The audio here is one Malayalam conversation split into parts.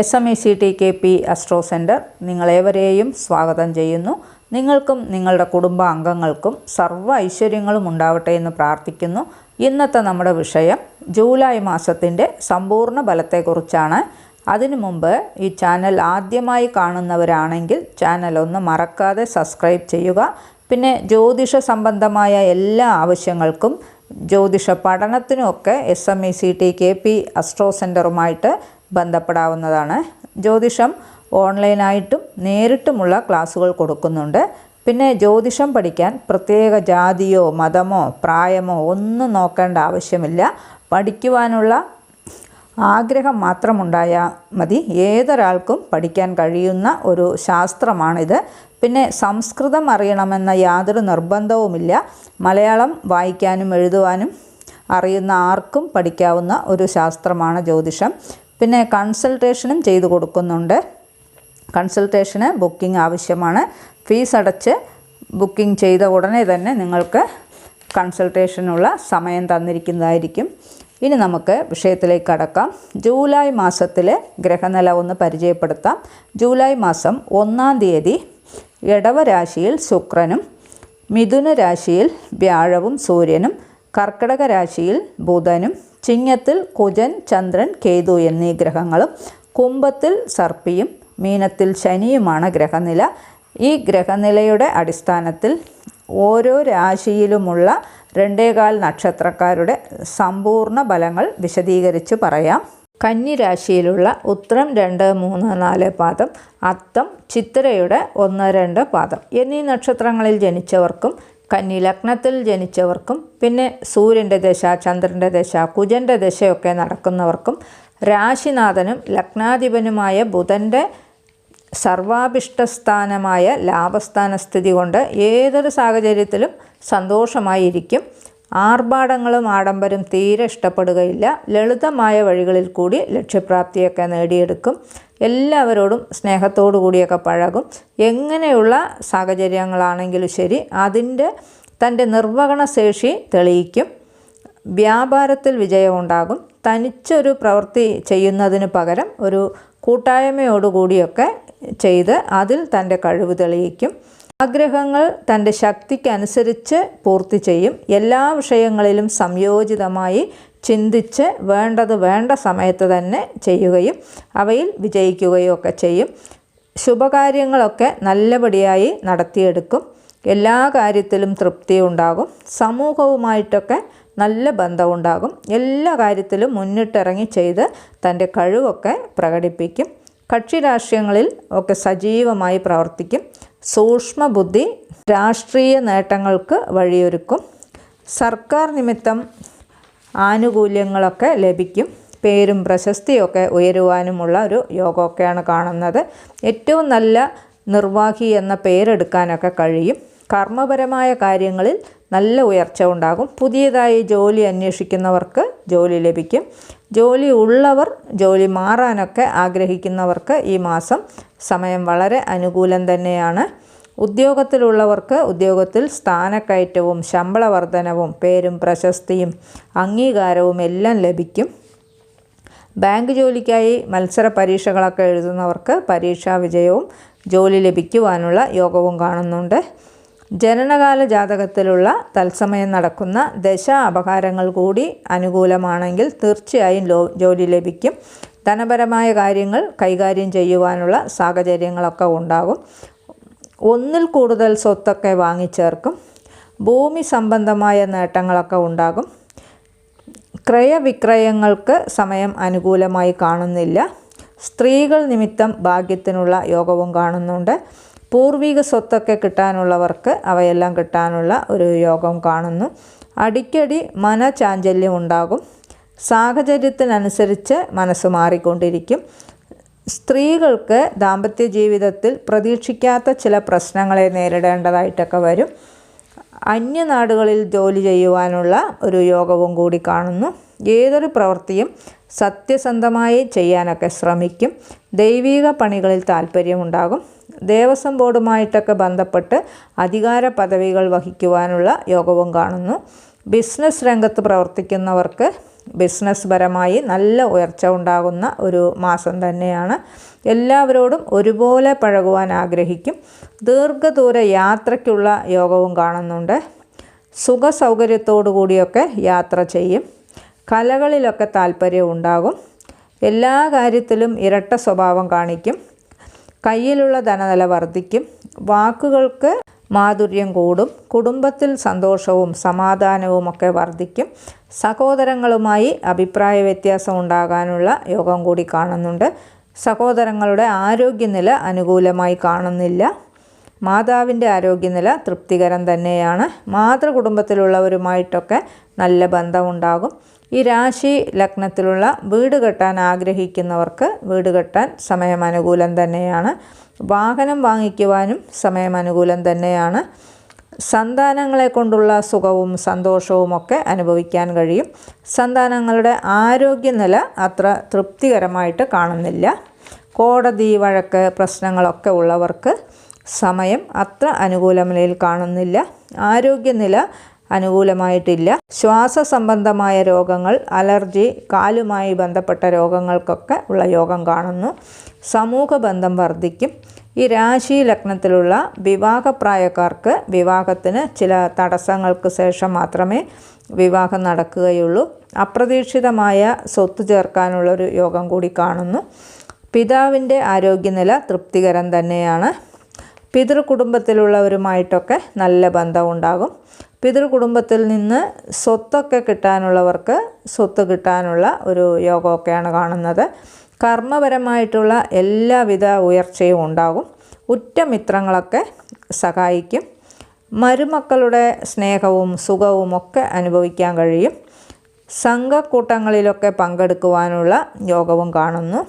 S M E C T K P astro centre നിങ്ങളേവരെയും സ്വാഗതം ചെയ്യുന്നു. നിങ്ങൾക്കും നിങ്ങളുടെ കുടുംബാംഗങ്ങൾക്കും സർവ ഐശ്വര്യങ്ങളും ഉണ്ടാവട്ടെ എന്ന് പ്രാർത്ഥിക്കുന്നു. ഇന്നത്തെ നമ്മുടെ വിഷയം ജൂലൈ മാസത്തിന്റെ സമ്പൂർണ ബലത്തെക്കുറിച്ചാണ് അതിനു മുമ്പ് ഈ ചാനൽ ആദ്യമായി കാണുന്നവരാണെങ്കിൽ ചാനൽ ഒന്ന് മറക്കാതെ സബ്സ്ക്രൈബ് ചെയ്യുക. പിന്നെ ജ്യോതിഷ സംബന്ധമായ എല്ലാ ആവശ്യങ്ങൾക്കും ജ്യോതിഷ പഠനത്തിനുമൊക്കെ S M E C T K P astro സെന്ററുമായിട്ട് ബന്ധപ്പെടാവുന്നതാണ്. ജ്യോതിഷം ഓൺലൈനായിട്ടും നേരിട്ടുമുള്ള ക്ലാസ്സുകൾ കൊടുക്കുന്നുണ്ട്. പിന്നെ ജ്യോതിഷം പഠിക്കാൻ പ്രത്യേക ജാതിയോ മതമോ പ്രായമോ ഒന്നും നോക്കേണ്ട ആവശ്യമില്ല. പഠിക്കുവാനുള്ള ആഗ്രഹം മാത്രമുണ്ടായാൽ മതി. ഏതൊരാൾക്കും പഠിക്കാൻ കഴിയുന്ന ഒരു ശാസ്ത്രമാണിത്. പിന്നെ സംസ്കൃതം അറിയണമെന്ന യാതൊരു നിർബന്ധവുമില്ല. മലയാളം വായിക്കാനും എഴുതുവാനും അറിയുന്ന ആർക്കും പഠിക്കാവുന്ന ഒരു ശാസ്ത്രമാണ് ജ്യോതിഷം. പിന്നെ കൺസൾട്ടേഷനും ചെയ്തു കൊടുക്കുന്നുണ്ട്. കൺസൾട്ടേഷന് ബുക്കിംഗ് ആവശ്യമാണ്. ഫീസ് അടച്ച് ബുക്കിംഗ് ചെയ്ത ഉടനെ തന്നെ നിങ്ങൾക്ക് കൺസൾട്ടേഷനുള്ള സമയം തന്നിരിക്കുന്നതായിരിക്കും. ഇനി നമുക്ക് വിഷയത്തിലേക്ക് കടക്കാം. ജൂലൈ മാസത്തിലെ ഗ്രഹനില ഒന്ന് പരിചയപ്പെടുത്താം. ജൂലൈ മാസം ഒന്നാം തീയതി ഇടവരാശിയിൽ ശുക്രനും മിഥുന രാശിയിൽ വ്യാഴവും സൂര്യനും കർക്കിടക രാശിയിൽ ബുധനും ചിങ്ങത്തിൽ കുജൻ ചന്ദ്രൻ കേതു എന്നീ ഗ്രഹങ്ങളും കുംഭത്തിൽ സർപ്പിയും മീനത്തിൽ ശനിയുമാണ് ഗ്രഹനില. ഈ ഗ്രഹനിലയുടെ അടിസ്ഥാനത്തിൽ ഓരോ രാശിയിലുമുള്ള രണ്ടേകാൽ നക്ഷത്രക്കാരുടെ സമ്പൂർണ ഫലങ്ങൾ വിശദീകരിച്ച് പറയാം. കന്നി രാശിയിലുള്ള ഉത്തരം രണ്ട് മൂന്ന് നാല് പാദം അത്തം ചിത്തിരയുടെ ഒന്ന് രണ്ട് പാദം. എന്നീ നക്ഷത്രങ്ങളിൽ ജനിച്ചവർക്കും കന്നി ലഗ്നത്തിൽ ജനിച്ചവർക്കും പിന്നെ സൂര്യന്റെ ദശ ചന്ദ്രന്റെ ദശ കുജന്റെ ദശയൊക്കെ നടക്കുന്നവർക്കും രാശിനാഥനും ലഗ്നാധിപനുമായ ബുധന്റെ സർവാഭിഷ്ടസ്ഥാനമായ ലാഭസ്ഥാന സ്ഥിതി കൊണ്ട് ഏതൊരു സാഹചര്യത്തിലും സന്തോഷമായിരിക്കും. ആർഭാടങ്ങളും ആഡംബരം തീരെ ഇഷ്ടപ്പെടുകയില്ല. ലളിതമായ വഴികളിൽ കൂടി ലക്ഷ്യപ്രാപ്തിയൊക്കെ നേടിയെടുക്കും. എല്ലാവരോടും സ്നേഹത്തോടു കൂടിയൊക്കെ പഴകും. എങ്ങനെയുള്ള സാഹചര്യങ്ങളാണെങ്കിലും ശരി അതിന്റെ തന്റെ നിർവഹണ ശേഷി തെളിയിക്കും. വ്യാപാരത്തിൽ വിജയമുണ്ടാകും തനിച്ചൊരു പ്രവൃത്തി ചെയ്യുന്നതിന് പകരം ഒരു കൂട്ടായ്മയോടുകൂടിയൊക്കെ ചെയ്ത് അതിൽ തന്റെ കഴിവ് തെളിയിക്കും. ആഗ്രഹങ്ങൾ തന്റെ ശക്തിക്കനുസരിച്ച് പൂർത്തി ചെയ്യും. എല്ലാ വിഷയങ്ങളിലും സംയോജിതമായി ചിന്തിച്ച് വേണ്ടത് വേണ്ട സമയത്ത് തന്നെ ചെയ്യുകയും അവയിൽ വിജയിക്കുകയും ഒക്കെ ചെയ്യും. ശുഭകാര്യങ്ങളൊക്കെ നല്ലപടിയായി നടത്തിയെടുക്കും. എല്ലാ കാര്യത്തിലും തൃപ്തി ഉണ്ടാകും. സമൂഹവുമായിട്ടൊക്കെ നല്ല ബന്ധമുണ്ടാകും എല്ലാ കാര്യത്തിലും മുന്നിട്ടിറങ്ങി ചെയ്ത് തന്റെ കഴിവൊക്കെ പ്രകടിപ്പിക്കും. കക്ഷി രാഷ്ട്രീയങ്ങളിൽ ഒക്കെ സജീവമായി പ്രവർത്തിക്കും. സൂക്ഷ്മ ബുദ്ധി രാഷ്ട്രീയ നേട്ടങ്ങൾക്ക് വഴിയൊരുക്കും. സർക്കാർ നിമിത്തം ആനുകൂല്യങ്ങളൊക്കെ ലഭിക്കും. പേരും പ്രശസ്തിയൊക്കെ ഉയരുവാനുമുള്ള ഒരു യോഗമൊക്കെയാണ് കാണുന്നത്. ഏറ്റവും നല്ല നിർവാഹി എന്ന പേരെടുക്കാനൊക്കെ കഴിയും. കർമ്മപരമായ കാര്യങ്ങളിൽ നല്ല ഉയർച്ച ഉണ്ടാകും. പുതിയതായി ജോലി അന്വേഷിക്കുന്നവർക്ക് ജോലി ലഭിക്കും. ജോലി ഉള്ളവർ ജോലി മാറാനൊക്കെ ആഗ്രഹിക്കുന്നവർക്ക് ഈ മാസം സമയം വളരെ അനുകൂലം തന്നെയാണ്. ഉദ്യോഗത്തിലുള്ളവർക്ക് ഉദ്യോഗത്തിൽ സ്ഥാനക്കയറ്റവും ശമ്പള വർധനവും പേരും പ്രശസ്തിയും അംഗീകാരവും എല്ലാം ലഭിക്കും. ബാങ്ക് ജോലിക്കായി മത്സര പരീക്ഷകളൊക്കെ എഴുതുന്നവർക്ക് പരീക്ഷാ വിജയവും ജോലി ലഭിക്കുവാനുള്ള യോഗവും കാണുന്നുണ്ട്. ജനനകാല ജാതകത്തിലുള്ള തത്സമയം നടക്കുന്ന ദശ അപകാരങ്ങൾ കൂടി അനുകൂലമാണെങ്കിൽ തീർച്ചയായും ജോലി ലഭിക്കും. ധനപരമായ കാര്യങ്ങൾ കൈകാര്യം ചെയ്യുവാനുള്ള സാഹചര്യങ്ങളൊക്കെ ഉണ്ടാകും. ഒന്നിൽ കൂടുതൽ സ്വത്തൊക്കെ വാങ്ങിച്ചേർക്കും. ഭൂമി സംബന്ധമായ നേട്ടങ്ങളൊക്കെ ഉണ്ടാകും. ക്രയവിക്രയങ്ങൾക്ക് സമയം അനുകൂലമായി കാണുന്നില്ല. സ്ത്രീകൾ നിമിത്തം ഭാഗ്യത്തിനുള്ള യോഗവും കാണുന്നുണ്ട്. പൂർവിക സ്വത്തൊക്കെ കിട്ടാനുള്ളവർക്ക് അവയെല്ലാം കിട്ടാനുള്ള ഒരു യോഗം കാണുന്നു. അടിക്കടി മനചാഞ്ചല്യം ഉണ്ടാകും. സാഹചര്യത്തിനനുസരിച്ച് മനസ്സ് മാറിക്കൊണ്ടിരിക്കും. സ്ത്രീകൾക്ക് ദാമ്പത്യ ജീവിതത്തിൽ പ്രതീക്ഷിക്കാത്ത ചില പ്രശ്നങ്ങളെ നേരിടേണ്ടതായിട്ടൊക്കെ വരും. അന്യനാടുകളിൽ ജോലി ചെയ്യുവാനുള്ള ഒരു യോഗവും കൂടി കാണുന്നു. ഏതൊരു പ്രവൃത്തിയും സത്യസന്ധമായി ചെയ്യാനൊക്കെ ശ്രമിക്കും. ദൈവിക പണികളിൽ താല്പര്യമുണ്ടാകും ദേവസ്വം ബോർഡുമായിട്ടൊക്കെ ബന്ധപ്പെട്ട് അധികാര പദവികൾ വഹിക്കുവാനുള്ള യോഗവും കാണുന്നു. ബിസിനസ് രംഗത്ത് പ്രവർത്തിക്കുന്നവർക്ക് ബിസിനസ് പരമായി നല്ല ഉയർച്ച ഉണ്ടാകുന്ന ഒരു മാസം തന്നെയാണ്. എല്ലാവരോടും ഒരുപോലെ പഴകുവാൻ ആഗ്രഹിക്കും. ദീർഘദൂര യാത്രയ്ക്കുള്ള യോഗവും കാണുന്നുണ്ട്. സുഖ സൗകര്യത്തോടു കൂടിയൊക്കെ യാത്ര ചെയ്യും. കലകളിലൊക്കെ താല്പര്യം ഉണ്ടാകും. എല്ലാ കാര്യത്തിലും ഇരട്ട സ്വഭാവം കാണിക്കും. കയ്യിലുള്ള ധനനില വർദ്ധിക്കും. വാക്കുകൾക്ക് മാധുര്യം കൂടും കുടുംബത്തിൽ സന്തോഷവും സമാധാനവും ഒക്കെ വർദ്ധിക്കും. സഹോദരങ്ങളുമായി അഭിപ്രായ വ്യത്യാസം ഉണ്ടാകാനുള്ള യോഗം കൂടി കാണുന്നുണ്ട്. സഹോദരങ്ങളുടെ ആരോഗ്യനില അനുകൂലമായി കാണുന്നില്ല. മാതാവിന്റെ ആരോഗ്യനില തൃപ്തികരം തന്നെയാണ്. മാതൃകുടുംബത്തിലുള്ളവരുമായിട്ടൊക്കെ നല്ല ബന്ധമുണ്ടാകും. ഈ രാശി ലഗ്നത്തിലുള്ള വീട് കെട്ടാൻ ആഗ്രഹിക്കുന്നവർക്ക് വീട് കെട്ടാൻ സമയം അനുകൂലം തന്നെയാണ്. വാഹനം വാങ്ങിക്കുവാനും സമയം അനുകൂലം തന്നെയാണ്. സന്താനങ്ങളെ കൊണ്ടുള്ള സുഖവും സന്തോഷവും ഒക്കെ അനുഭവിക്കാൻ കഴിയും. സന്താനങ്ങളുടെ ആരോഗ്യനില അത്ര തൃപ്തികരമായിട്ട് കാണുന്നില്ല. കോടതി വഴക്ക് പ്രശ്നങ്ങളൊക്കെ ഉള്ളവർക്ക് സമയം അത്ര അനുകൂലനിലയിൽ കാണുന്നില്ല. ആരോഗ്യനില അനുകൂലമായിട്ടില്ല. ശ്വാസ സംബന്ധമായ രോഗങ്ങൾ അലർജി കാലുമായി ബന്ധപ്പെട്ട രോഗങ്ങൾക്കൊക്കെ ഉള്ള യോഗം കാണുന്നു. സമൂഹ ബന്ധം വർദ്ധിക്കും. ഈ രാശി ലഗ്നത്തിലുള്ള വിവാഹപ്രായക്കാർക്ക് വിവാഹത്തിന് ചില തടസ്സങ്ങൾക്ക് ശേഷം മാത്രമേ വിവാഹം നടക്കുകയുള്ളൂ. അപ്രതീക്ഷിതമായ സ്വത്ത് ചേർക്കാനുള്ളൊരു യോഗം കൂടി കാണുന്നു. പിതാവിന്റെ ആരോഗ്യനില തൃപ്തികരം തന്നെയാണ്. പിതൃകുടുംബത്തിലുള്ളവരുമായിട്ടൊക്കെ നല്ല ബന്ധമുണ്ടാകും പിതൃകുടുംബത്തിൽ നിന്ന് സ്വത്തൊക്കെ കിട്ടാനുള്ളവർക്ക് സ്വത്ത് കിട്ടാനുള്ള ഒരു യോഗമൊക്കെയാണ് കാണുന്നത്. കർമ്മപരമായിട്ടുള്ള എല്ലാവിധ ഉയർച്ചയും ഉണ്ടാകും. ഉറ്റ ഉറ്റമിത്രങ്ങളൊക്കെ സഹായിക്കും. മരുമക്കളുടെ സ്നേഹവും സുഖവും ഒക്കെ അനുഭവിക്കാൻ കഴിയും. സംഘക്കൂട്ടങ്ങളിലൊക്കെ പങ്കെടുക്കുവാനുള്ള യോഗവും കാണുന്നു.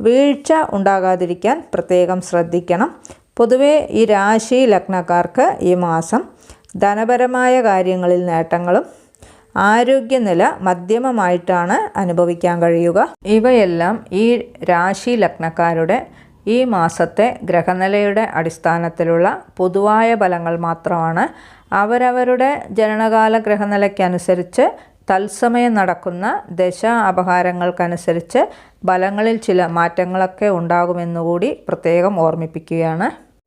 വീഴ്ച ഉണ്ടാകാതിരിക്കാൻ പ്രത്യേകം ശ്രദ്ധിക്കണം. പൊതുവേ ഈ രാശി ലഗ്നക്കാർക്ക് ഈ മാസം ധനപരമായ കാര്യങ്ങളിൽ നേട്ടങ്ങളും ആരോഗ്യനില മധ്യമമായിട്ടാണ് അനുഭവിക്കാൻ കഴിയുക. ഇവയെല്ലാം ഈ രാശി ലഗ്നക്കാരുടെ ഈ മാസത്തെ ഗ്രഹനിലയുടെ അടിസ്ഥാനത്തിലുള്ള പൊതുവായ ഫലങ്ങൾ മാത്രമാണ്. അവരവരുടെ ജനനകാല ഗ്രഹനിലയ്ക്കനുസരിച്ച് തത്സമയം നടക്കുന്ന ദശ അപഹാരങ്ങൾക്കനുസരിച്ച് ഫലങ്ങളിൽ ചില മാറ്റങ്ങളൊക്കെ ഉണ്ടാകുമെന്നുകൂടി പ്രത്യേകം ഓർമ്മിപ്പിക്കുകയാണ്.